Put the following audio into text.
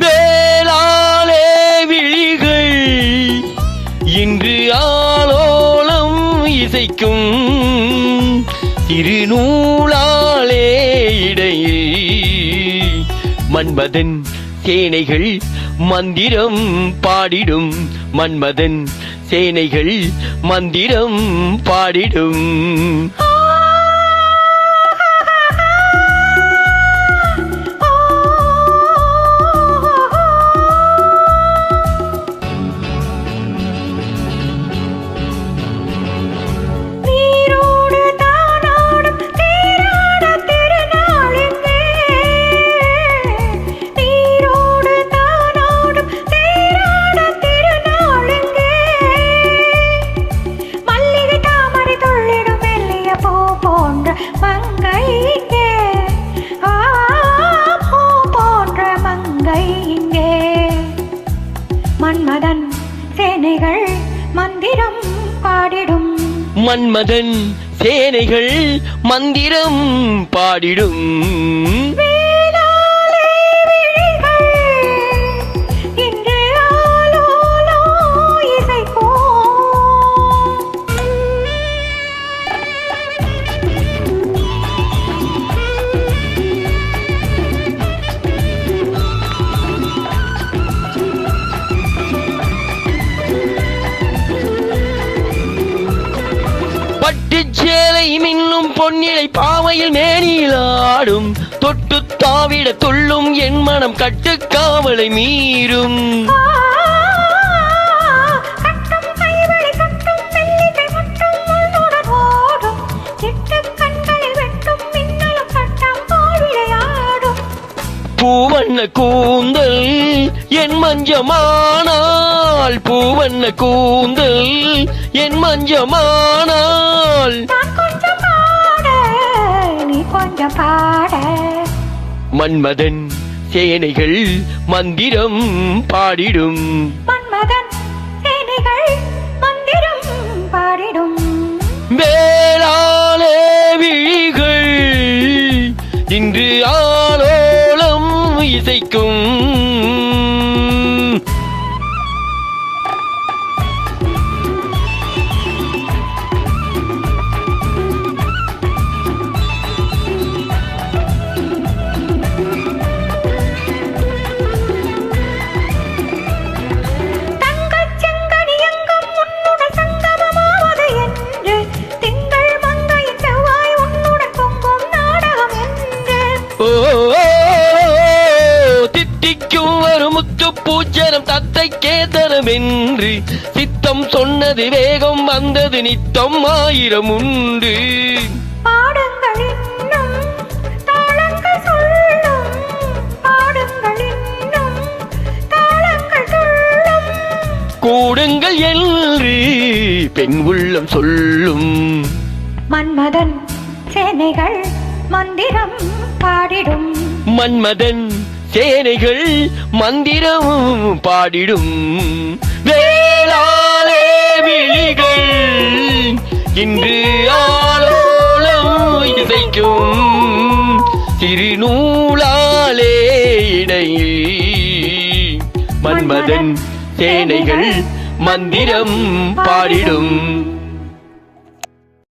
வேளாலே விழிகள் இன்று ஆலோலம் இசைக்கும் திருநூலாலே இடையில் மன்மதன் சேனைகள் மந்திரம் பாடிடும். மன்மதன் சேனைகள் மந்திரம் பாடிடும். மந்திரம் பாடிடும். மன்மதன் சேனைகள் மந்திரம் பாடிடும். பட்டுச் சேலை மின்னும் பொன்னிலை பாவையில் மேனியில் ஆடும் தொட்டு தாவிட துள்ளும் என் மனம் கட்டுக்காவலை மீறும். பூவண்ண கூந்தல் என் மஞ்சமானால் பூவண்ண கூந்தல் என் மஞ்சமானால். மன்மதன் சேனைகள் மந்திரம் பாடிடும். மன்மதன் சேனைகள் மந்திரம் பாடிடும். வேளாளே விழிகள் இன்று ஆலோலம் இசைக்கும் தங்கச் செங்கனி எங்கும் பூச்சரம் தத்தை கேதனம் என்று சித்தம் சொன்னது வேகம் வந்தது நித்தம் ஆயிரம் உண்டு. கூடுங்கள் என்று பெண் உள்ளம் சொல்லும். மன்மதன் சேனைகள் மந்திரம் பாடிடும். மன்மதன் சேனைகள் மந்திரம் பாடிடும். வேளாளே விழிகள் இன்று ஆலோலம் இசைக்கும். திருநூலாலே இடையில் மன்மதன் சேனைகள் மந்திரம் பாடிடும்.